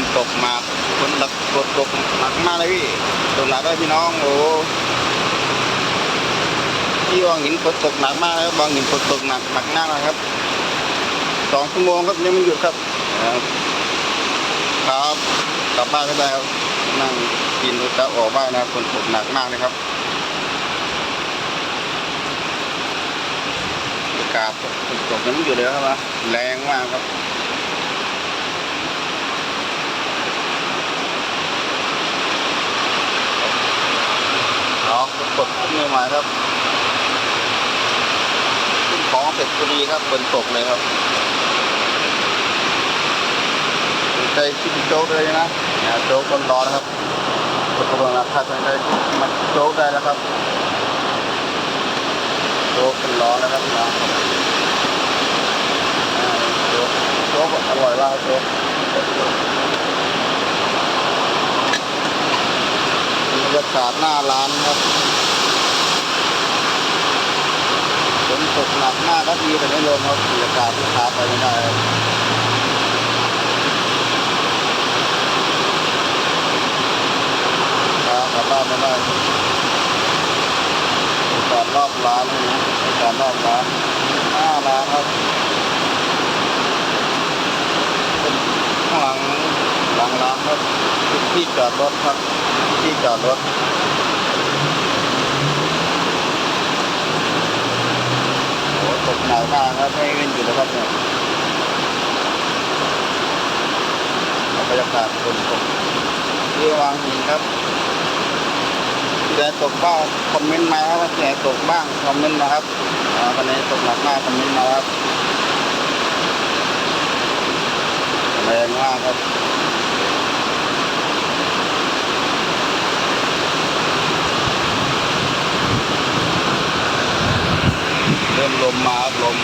นตกมาฝนตกฝนตกหนักมากเลยพี่ตกหนักเลยพี่น้องโอ้ที่วังหินฝนตกหนักมากเลยบางหินฝนตกหนักหนักมากนะครับสองชั่วโมงครับยังไม่หยุดครับครับกลับบ้านก็ได้ครับนั่งกินรถจะออกบ้านนะฝนตกหนักมากเลยครับอากาศฝนตกยังไม่หยุดเลยครับแรงมากครับ น้องกดขึ้นมาใหม่ครับขึ้นของเสร็จพอดีครับฝนตกเลยครับใจชิมโจ๊กเลยนะเนี่ยโจ๊กร้อนๆนะครับกดกำลังราคาตอนนี้มันโจ๊กได้แล้วครับโจ๊กเป็นร้อนแล้วครับน้องอ่าโจ๊กโจ๊กอร่อยมากโจ๊กบรรยากาศหน้าร้านครับ ฝ นตกหนักมากครับมีแต่ไม่ลงครับบรรยากาศลูกค้าไปไม่ได้ครับรับกลับบ้านไม่ได้บรรยากาศรอบร้านเลยนะกาศรอบร้านหน้าร้านครับข้างหลังหลังร้านครับที่จอดรถครับที่จอดรถ โอ้ ตกหนักมาครับไม่เงินอยู่แล้วครับเนี่ยบรรยากาศฝนตกที่วางหินครับที่ไหนตกบ้างคอมเมนต์มาครับว่าที่ไหนตกบ้างคอมเมนต์มาครับอ่าวันไหนตกหนักมากคอมเมนต์มาครับแรงมากครับเริ่ม ลมมาครับลม